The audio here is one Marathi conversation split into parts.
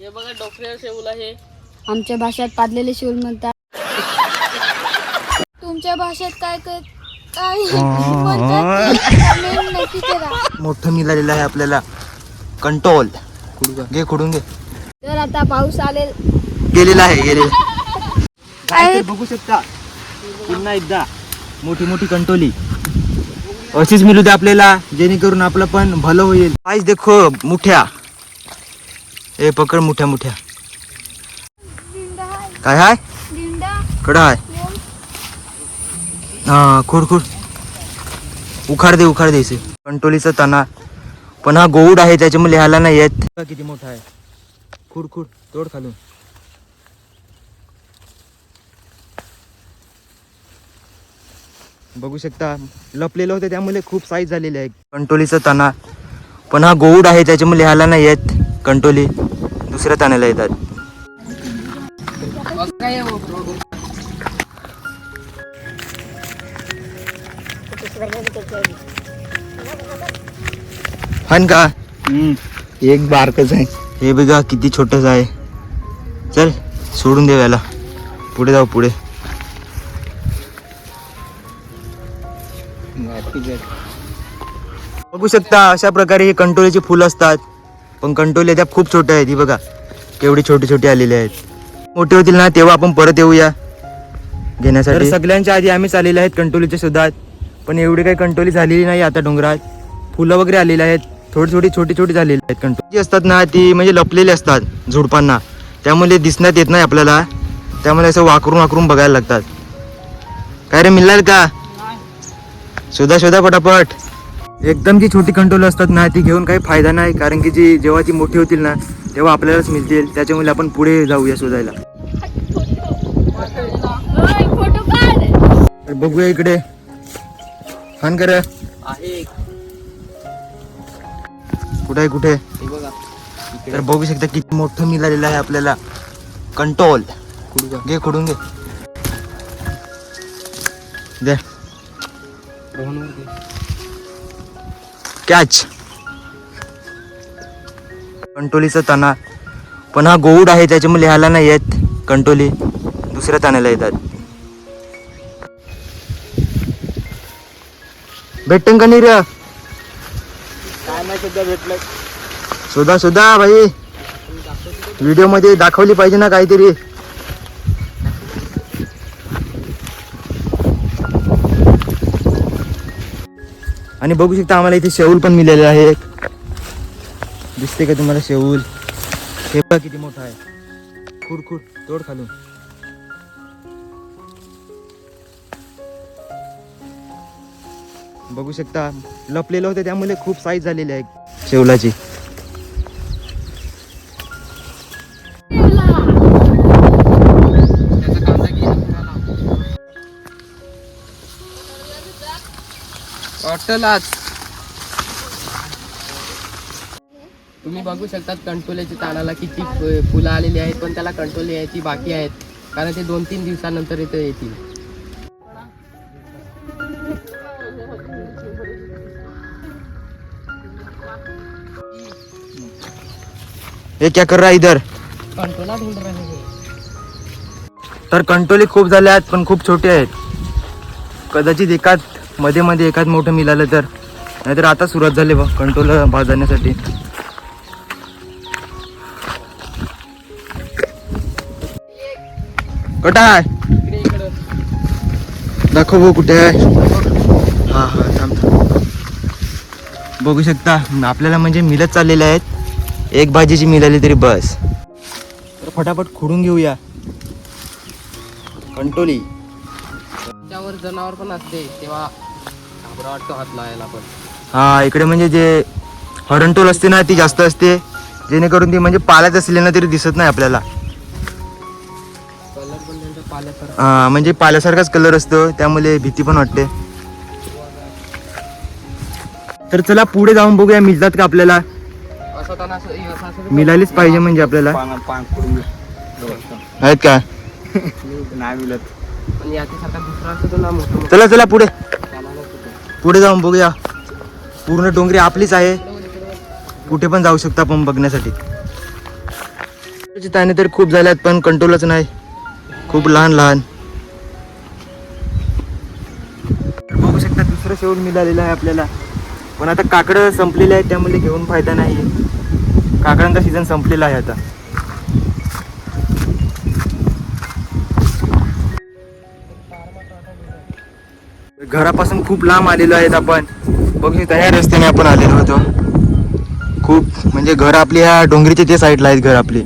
हे बघा डोकऱ्या शेवला हे आमच्या भाषेत पादलेले शिवल म्हणतात. तुमच्या भाषेत काय काय काय म्हणतात ते comment नक्की करा. मोठं मिळालेलं आहे आपल्याला. कंट्रोल. घे खोडून घे. तर आता पाऊस आले गेलेला आहे गेलेला. काय? बघू शकता. पुन्हा एकदा मोठी मोठी कंटोली अशीच मिळू दे आपल्याला जेणेकरून आपलं पण भलं होईल. आईच देखो मुठ्या. ए पकड मुठ्या मुठ्या. काय हाय? कडा हाय. हा खुड खुड. उखाड दे उखाड द्यायचे कंटोलीचा तना. पण हा गोऊड आहे त्याच्यामुळे लिहायला नाही येत. किती मोठा आहे. खुड खुड. तोड खालून. बघू शकता लपलेलं होतं त्यामुळे खूप साईज झालेली आहे कंटोलीचा तना. पण हा गोऊड आहे त्याच्यामुळे लिहायला नाही येत. कंटोली दुसऱ्या ताण्याला येतात. हन का? एक बारकच आहे. हे बघा किती छोटस आहे. चल सोडून दे याला. पुढे जाऊ पुढे. बघू शकता अशा प्रकारे हे कंटोलीचे फुलं असतात. पण कंटोले त्या खूप छोटे आहेत ही बघा. केवढी छोटी छोटी आलेले आहेत. मोठे होतील ना तेव्हा आपण परत येऊया. घेण्यासाठी. सगळ्यांच्या आधी आम्हीच आलेले आहेत कंटोलीच्या शोधात पण एवढी काही कंटोली झालेली नाही आता डोंगरात. फुलं वगैरे आलेली आहेत. थोडी थोडी छोटी छोटी झालेली आहेत कंटोली जी असतात ना ती म्हणजे लपलेली असतात झुडपांना. त्यामुळे दिसण्यात येत नाही आपल्याला. त्यामुळे असं वाकरून वाकरून बघायला लागतात. काय रे मिळणार का? शोधा शोधा पटापट. एकदम जी छोटी कंट्रोल असतात ना ती घेऊन काही फायदा नाही. कारण की जी जेव्हा ती मोठी होतील ना तेव्हा आपल्यालाच मिळतील. त्याच्यामुळे आपण पुढे जाऊया शोधायला. बघूया इकडे. हान कर. कुठे आहे कुठे तर बघू शकता किती मोठं मिळालेलं आहे आपल्याला. कंट्रोल घे खोडून घे. द्या. कॅच. कंटोलीचा तना. पण हा गोऊड आहे त्याच्यामुळे लिहायला नाही येत. कंटोली दुसऱ्या ताण्याला येतात. भेटन का नाही रे काय नाही सध्या भेटलं शोधा शोधा भाई व्हिडिओमध्ये दाखवली पाहिजे ना काहीतरी. आणि बघू शकता आम्हाला इथे शेऊल पण मिळालेलं आहे. एक दिसते का तुम्हाला शेऊल? हे बघा किती मोठा आहे. खुड तोड खालून. बघू शकता लपलेलं होतं त्यामुळे खूप साईज झालेली आहे शेवलाची वाटलाच तुम्ही बघू शकतात कंटोल्याच्या ताणाला किती फुलं आलेली आहेत पण त्याला कंटोले यायची बाकी आहेत. कारण ते दोन तीन दिवसानंतर इथे येतील. हे क्या कर रहा इधर? कंटोला ढूंढ रहे हैं. तर कंटोली खूप झाल्या आहेत पण खूप छोटे आहेत. कदाचित एकात मध्ये मध्ये एकात मोठं मिळालं तर. नाहीतर आता सुरुवात झाली बा कंट्रोल भाजण्यासाठी कुठं आहे? दाखव भाऊ कुठे आहे. हा हा थांब थांब. बघू शकता आपल्याला म्हणजे मिळत चाललेले आहेत. एक भाजीची मिळाली तरी बस. तर फटाफट खुडून घेऊया. कंटोली. त्यावर जनावर पण असते तेव्हा घाबरा वाटतो हात लावायला पण. हा इकडे म्हणजे जे हरणटोल असते ना ती जास्त असते. जेणेकरून ती म्हणजे पाल्यात असली ना तरी दिसत नाही आपल्याला. कलर पण त्यांच्या पाल्यासारखा. हा, म्हणजे पाल्यासारखाच कलर असतो. त्यामुळे भीती पण वाटते. तर चला पुढे जाऊन बघूया मिळतात का आपल्याला. असं त्यांना असं हे असं असं मिळालीच पाहिजे म्हणजे आपल्याला. पान पान करून आहेत का? नाही मिळत. पण याच्यासारखा दुसरा असतो ना मोठा मोठा. चला चला पुढे. पुढे जाऊन बघूया. पूर्ण डोंगरी आपलीच आहे. कुठे पण जाऊ शकता आपण बघण्यासाठी. ताने तर खूप झाल्यात पण कंट्रोलच नाही. खूप लहान लहान बघू शकता दुसरं शेवट मिळालेलं आहे आपल्याला. पण आता काकडं संपलेले आहेत त्यामुळे घेऊन फायदा नाही. काकडांचा सीझन संपलेला आहे आता. घरापासून खूप लांब आलेलो आहेत आपण. बघू शकता ह्या रस्त्याने आपण आलेलो होतो खूप म्हणजे घर आपली ह्या डोंगरीच्या ते साईडला आहेत घर आपली.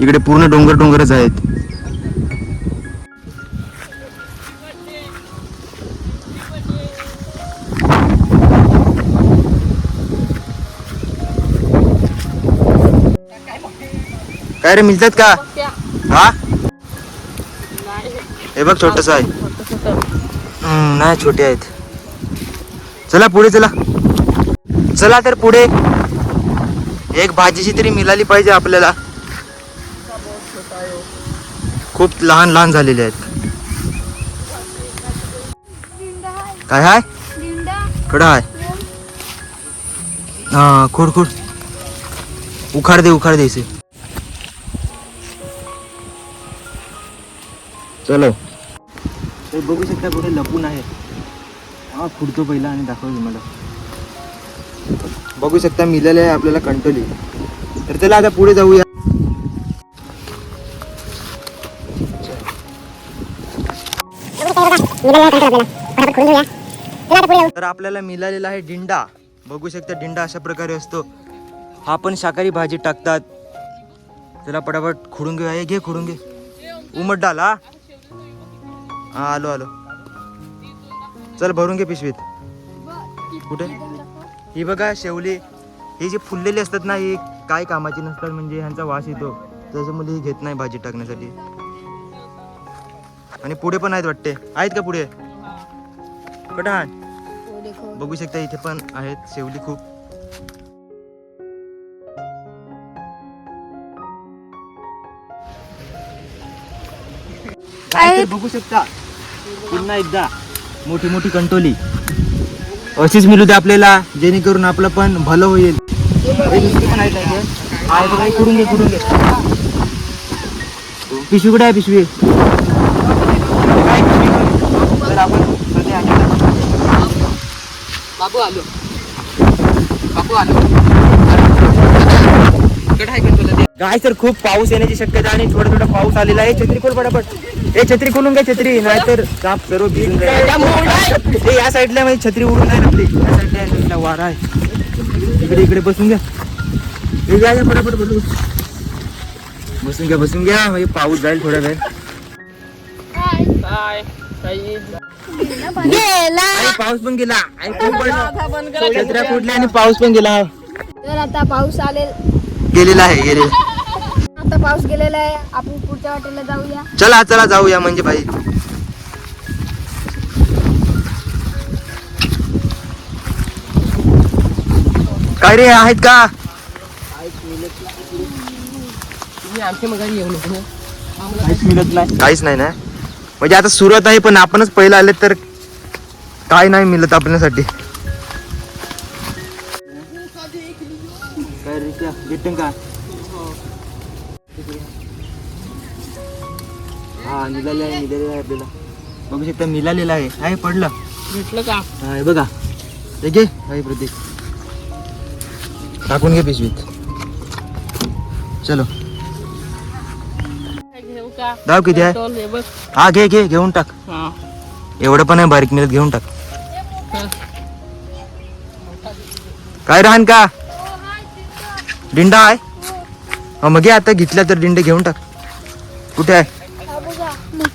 इकडे पूर्ण डोंगर डोंगरच आहेत. काय रे मिळतात का? हा? हे बघ छोटस आहे. नाही छोटे आहेत. चला पुढे चला. चला तर पुढे. एक भाजीची तरी मिळाली पाहिजे आपल्याला. खूप लहान लहान झालेले आहेत. आहे काय हाय? कडं हाय. हा खुड खुड. उखाड दे उखाड द्यायचे चलो. तर बघू शकता कुठे लपून आहे. हा खुडतो पहिला आणि दाखव मला बघू शकता मिळाले आहे आपल्याला कंटोली. तर चला आता पुढे जाऊया. तर आपल्याला मिळालेला आहे डिंडा. बघू शकता डिंडा अशा प्रकारे असतो. हा पण शाकाहारी भाजी टाकतात. त्याला पटापट खुडून घे हे घे खुडून घे. उमट डाल हा. हा आलो आलो. चल भरून घे पिशवीत. कुठे? ही बघा शेवली. ही जी फुललेली असतात ना ही काय कामाची नसतात म्हणजे ह्यांचा वास येतो. त्याच्यामुळे ही घेत नाही भाजी टाकण्यासाठी. आणि पुढे पण आहेत वाटते. आहेत का पुढे? कुठं हा बघू शकता इथे पण आहेत शेवली खूप. बघू शकता. पुन्हा एकदा मोठी मोठी कंटोली. अशीच मिळू दे आपल्याला जेणेकरून आपलं पण भलं होईल. करून घे करून घे. पिशवी कुठे आहे पिशवी? काय. बाबू आलो. बाबू आलो. इकडे आहे का तुला ते? गाय सर खूप पाऊस येण्याची शक्यता आणि थोडा थोडा पाऊस आलेला आहे. छत्री पटापट. ए छत्री खोलून घ्या छत्री. नाहीतर साप सर्व भिजून जाईल. ए या साईडला म्हणजे छत्री उडून जाईल आपली. या साईडला या साईडला वारा आहे. इकडे इकडे बसून घ्या. बसून. बसून घ्या बसून घ्या. म्हणजे पाऊस जाईल थोडा वेळ. गेला. पाऊस पण गेला. छत्र्या फुटल्या आणि पाऊस पण गेला. तर आता पाऊस आले गेलेला आहे गेलेला. आता पाऊस गेलेला आहे. आपण पुढच्या वाटेला जाऊया. चला चला जाऊया म्हणजे भाई काय रे आहेत का? काहीच मिळत नाही. काहीच नाही ना? म्हणजे आता सुरुवात आहे पण आपणच पहिला आले तर काय नाही मिळत आपल्यासाठी. काय हा आहे मिळालेलं आहे आपल्याला. बघू शकता मिळालेलं आहे. पडलं. भेटलं का? हा हे बघा. हे घे. प्रतीक. टाकून घे पिशवीत. चलो. घेऊ का? दाव किती आहे? हे बघ. हा घे घे घेऊन टाक. हा. एवढं पण आहे बारीक मिळत घेऊन टाक. काय राहन का? डिंडा आहे? मग घे आता घेतल्या तर डिंडे घेऊन टाक. कुठे आहे?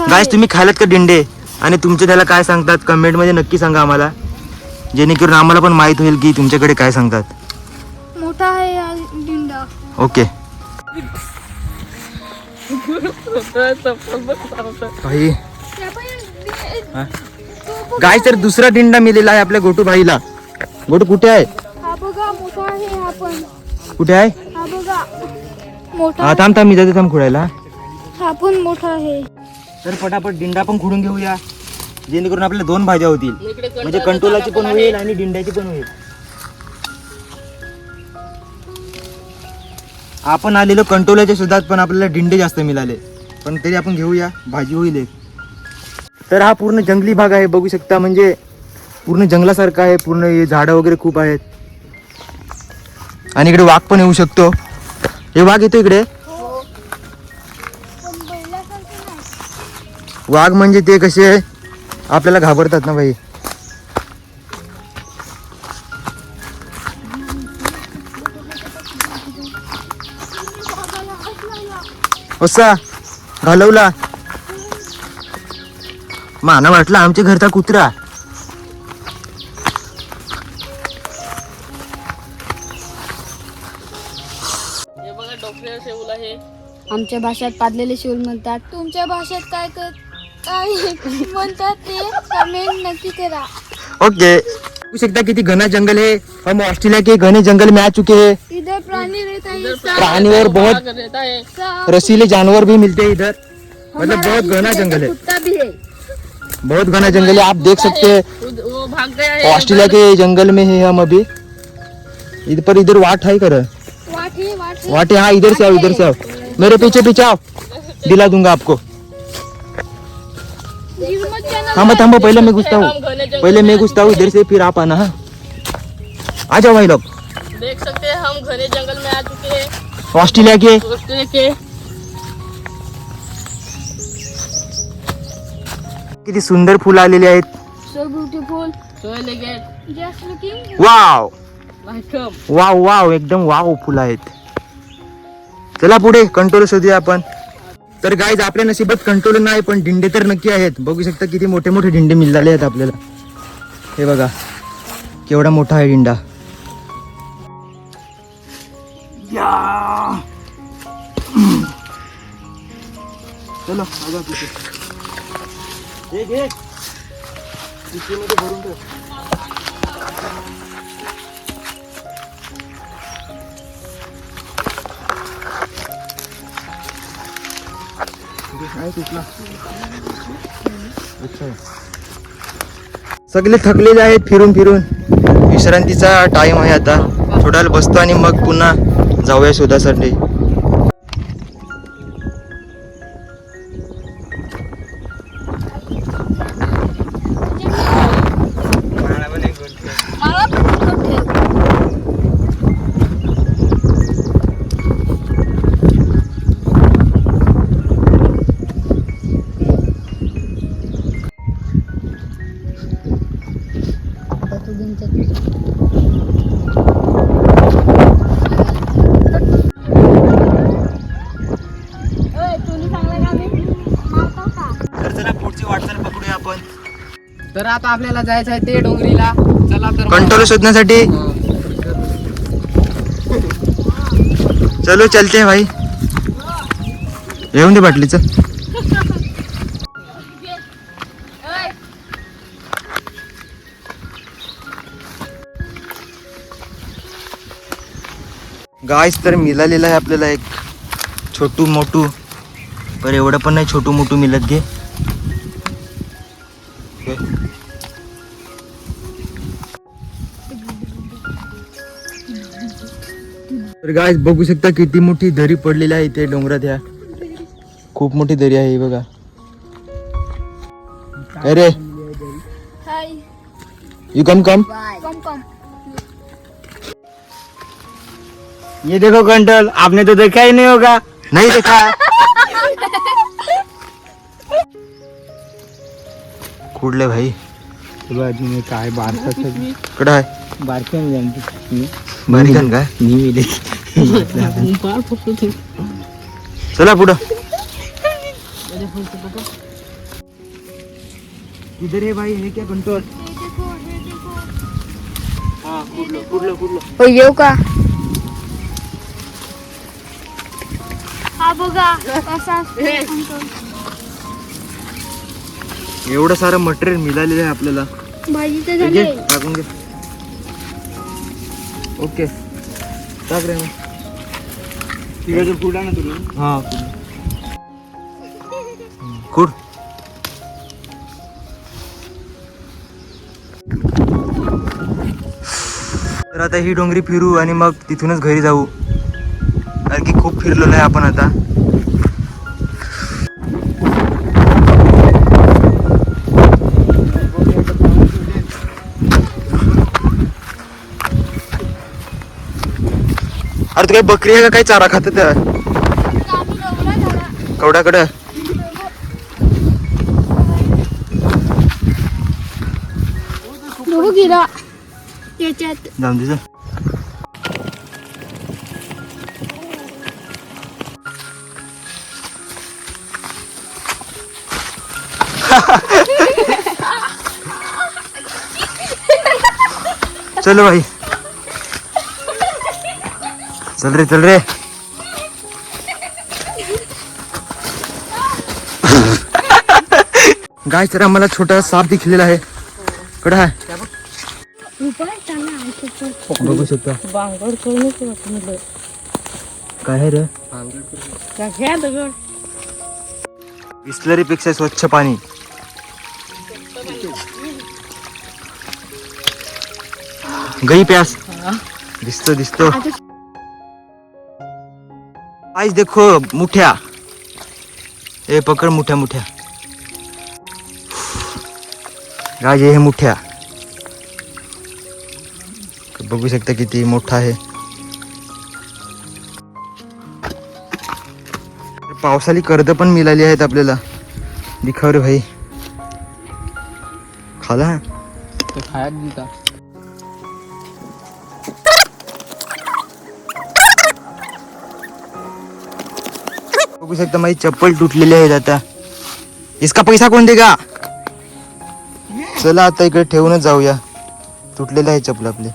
गायस तुम्ही खायलात का डिंडे आणि तुमचे त्याला काय सांगतात? कमेंटमध्ये नक्की सांगा आम्हाला. जेणेकरून आम्हाला पण माहीत होईल की तुमच्याकडे काय सांगतात. मोठा आहे दिंडा. ओके? गाय तर दुसरा डिंडा मिळेला आहे आपल्या गोटू भाईला. गोटू कुठे आहे? हा हा कुठे आहे? हा थांब थांब मी जाते थांब खुडायला हा पण मोठा आहे. तर पटापट डिंडा पण खुडून घेऊया. जेणेकरून आपल्याला दोन भाज्या होतील. म्हणजे कंटोलाची पण होईल आणि डिंड्याची पण होईल. आपण आलेलो कंटोल्याच्या शोधात पण आपल्याला डिंडे जास्त मिळाले. पण तरी आपण घेऊया. भाजी होईल एक. तर हा पूर्ण जंगली भाग आहे. बघू शकता म्हणजे पूर्ण जंगलासारखा आहे. पूर्ण हे झाडं वगैरे खूप आहेत. आणि इकडे वाघ पण येऊ शकतो. हे वाघ येतो इकडे. वाघ म्हणजे ते कसे आपल्याला घाबरतात ना भाई असा घालवला. माना वाटला आमच्या घरचा कुत्रा. आमच्या भाषेत पादलेले शिवल म्हणतात. तुमच्या भाषेत काय कर काय म्हणतात ते कमेंट नक्की करा। ओके। बघू शकता किती घना जंगल है? हम ऑस्ट्रेलिया के घने जंगल में आ चुके हैं। इधर प्राणी रहता है प्राणी और बहुत है। रसीले जानवर भी मिलते हैं इधर। मतलब बहुत घना जंगल है। कुत्ता भी है। बहुत घना जंगल है। आप देख सकते हैं। वो- वो भाग गया है। ऑस्ट्रेलिया के जंगल में है हम अभी। इधर पर इधर वाट है कर। वाट है। वाट है हाँ इधर से आओ इधर से आओ। मेरे पीछे पीछे आओ। दिला दूँगा आपको। हाँ मैं थाम्बो पहले मैं घुसता हूँ. जंगल पहले में घुसता हूँ इधर से फिर आप आना हाँ. आ जाओ भाई लोग. देख सकते हैं हम घने जंगल में आ चुके हैं। ऑस्ट्रेलिया के। ऑस्ट्रेलिया के। किती सुंदर फुलं आलेली आहेत. So beautiful soil get just looking wow. Wow wow एकदम वाव फुलं आहेत. चला पुढे कंट्रोल शोधूया आपण. तर गाईज आपल्या नशिबात कंट्रोल नाही पण डिंडे तर नक्की आहेत. बघू शकता किती मोठे मोठे डिंडे मिळाले आहेत आपल्याला. हे बघा केवढा मोठा आहे डिंडा चला भरून सगळे थकलेले आहेत फिरून फिरून. विश्रांतीचा टाइम आहे आता. थोड्याला बसतो आणि मग पुन्हा जाऊया शोधासाठी तर आता आपल्याला जायचं आहे ते डोंगरीला. चला तर. कंट्रोल शोधण्यासाठी. हा. चलो चलते हैं भाई. येऊन दे बाटलीचं. गायस तर मिळालेलं आहे आपल्याला एक छोटू मोठू पर एवढं पण नाही छोटू मोठू मिळत घे. घे. तर गायस बघू शकता किती मोठी दरी पडलेली आहे इथे डोंगरात ह्या खूप मोठी दरी आहे ही बघा. काय रे हाय यू कम कम कम कम ये देखो कंट्रोल आपने तो देखा ही नहीं होगा. नहीं देखा. कुठले भाई। बाजू में काय बारका कडं आहे बारके में जानती बारीकन काय नहीं मिलेगी फार फक्त ते. चला पुढं किधर है भाई है क्या कंट्रोल हो येऊ का? हा बघा कसा एवढं सारं मटेरियल मिळालेलं आहे आपल्याला. भाजीचं घे, झाले. टाकून घे. ओके. टाक रे मग. तिकडे फुला ना हा खुड तर आता ही डोंगरी फिरू आणि मग तिथूनच घरी जाऊ. कारण की खूप फिरलेलो आहे आपण आता. अरे तू काही बकरी आहे का? काही चारा खात कवड्याकडं. गिरा. त्याच्यात. जाऊन दे जा. चलो भाई. चल रे चल रे. गाय तर आम्हाला छोटा साप दिखलेला आहे. कडा आहे बघू शकता. काय आहे रे? बिस्लरी पेक्षा स्वच्छ पाणी. गई प्यास. दिसतो दिसतो. आईज देखो, मुठ्या। ए, पकड मुठ्या मुठ्या। गाय हे मुठ्या। बघू शकता किती मोठा आहे पावसाली कर्द पण मिळाली आहेत आपल्याला। दिखाव रे भाई। खाला तो शकता माझी चप्पल तुटलेली आहेत आता. इसका पैसा कोण देगा? चला आता इकडे ठेवूनच जाऊया. तुटलेलं आहे चप्पल आपले.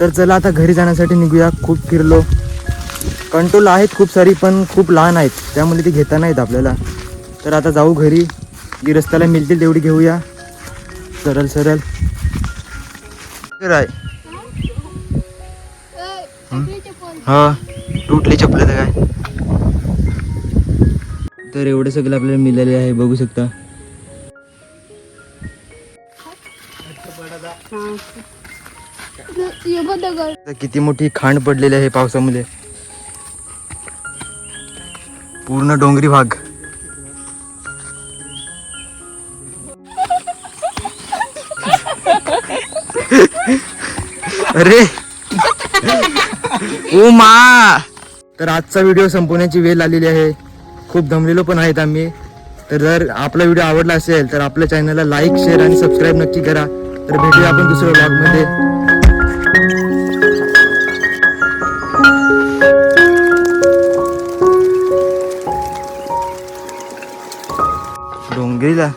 तर चला आता घरी जाण्यासाठी निघूया. खूप फिरलो. कंट्रोल आहेत खूप सारी पण खूप लहान आहेत. त्यामुळे ते घेता नाहीत आपल्याला. तर आता जाऊ घरी. जी रस्त्याला मिळतील तेवढी घेऊया. सरळ सरळ. आहे हा? तुटली चपलं तर काय? तर एवढं सगळं आपल्याला मिळाले आहे बघू शकता. किती मोठी खांड पडलेली आहे पावसामुळे पूर्ण डोंगरी भाग. अरे! ओ मा तर आजचा व्हिडिओ संपवण्याची वेळ आलेली आहे. खूप दमलेलो पण आहेत आम्ही. तर जर आपला व्हिडिओ आवडला असेल तर आपल्या चॅनलला लाईक शेअर आणि सबस्क्राईब नक्की करा. तर भेटूया आपण दुसऱ्या ब्लॉगमध्ये डोंगरीला.